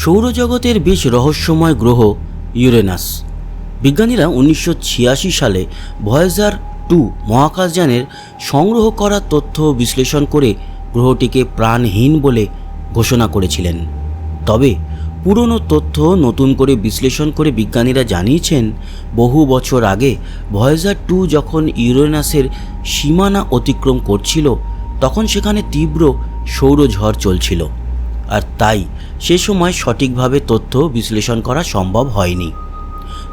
সৌরজগতের বেশ রহস্যময় গ্রহ ইউরেনাস। বিজ্ঞানীরা উনিশশো ছিয়াশি সালে ভয়েজার টু মহাকাশযানের সংগ্রহ করা তথ্য বিশ্লেষণ করে গ্রহটিকে প্রাণহীন বলে ঘোষণা করেছিলেন। তবে পুরনো তথ্য নতুন করে বিশ্লেষণ করে বিজ্ঞানীরা জানিয়েছেন, বহু বছর আগে ভয়েজার টু যখন ইউরেনাসের সীমানা অতিক্রম করছিল, তখন সেখানে তীব্র সৌরঝড় চলছিল। আর তাই সে সময় সঠিকভাবে তথ্য বিশ্লেষণ করা সম্ভব হয়নি।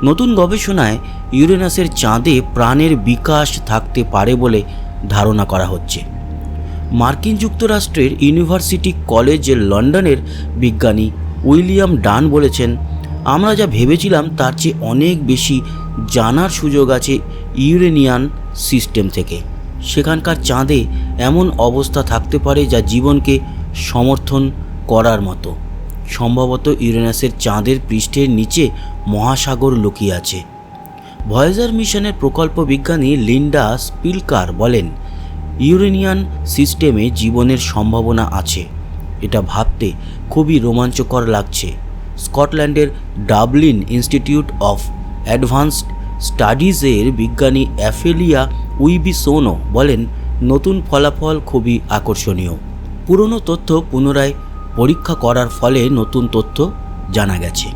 নতুন গবেষণায় ইউরেনাসের চাঁদে প্রাণের বিকাশ থাকতে পারে বলে ধারণা করা হচ্ছে। মার্কিন যুক্তরাষ্ট্রের ইউনিভার্সিটি কলেজ লন্ডনের বিজ্ঞানী উইলিয়াম ডান বলেছেন, আমরা যা ভেবেছিলাম তার চেয়ে অনেক বেশি জানার সুযোগ আছে ইউরেনিয়ান সিস্টেম থেকে। সেখানকার চাঁদে এমন অবস্থা থাকতে পারে যা জীবনকে সমর্থন করার মতো। সম্ভবত ইউরেনাসের চাঁদের পৃষ্ঠের নিচে মহাসাগর লুকিয়ে আছে। ভয়েজার মিশনের প্রকল্প বিজ্ঞানী লিন্ডা স্পিলকার বলেন, ইউরেনিয়ান সিস্টেমে জীবনের সম্ভাবনা আছে। এটা ভাবতে খুবই রোমাঞ্চকর লাগছে। স্কটল্যান্ডের ডাবলিন ইনস্টিটিউট অফ অ্যাডভান্সড স্টাডিজের বিজ্ঞানী অ্যাফেলিয়া উইবিসোনো বলেন, নতুন ফলাফল খুবই আকর্ষণীয়। পুরনো তথ্য পুনরায় পরীক্ষা করার ফলে নতুন তথ্য জানা গেছে।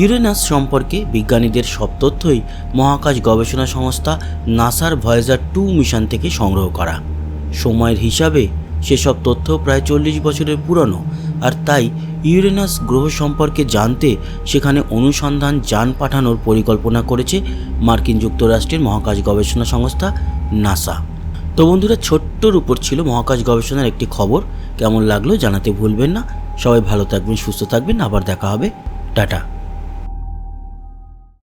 ইউরেনাস সম্পর্কে বিজ্ঞানীদের সব তথ্যই মহাকাশ গবেষণা সংস্থা নাসার ভয়েজার টু মিশন থেকে সংগ্রহ করা। সময়ের হিসাবে সেসব তথ্য প্রায় চল্লিশ বছরের পুরনো আর তাই ইউরেনাস গ্রহ সম্পর্কে জানতে সেখানে অনুসন্ধান, যান পাঠানোর পরিকল্পনা করেছে মার্কিন যুক্তরাষ্ট্রের মহাকাশ গবেষণা সংস্থা নাসা। তো বন্ধুরা, ছোট্টর উপর ছিল মহাকাশ গবেষণার একটি খবর। কেমন লাগল জানাতে ভুলবেন না। সবাই ভালো থাকবেন, সুস্থ থাকবেন। আবার দেখা হবে। টাটা।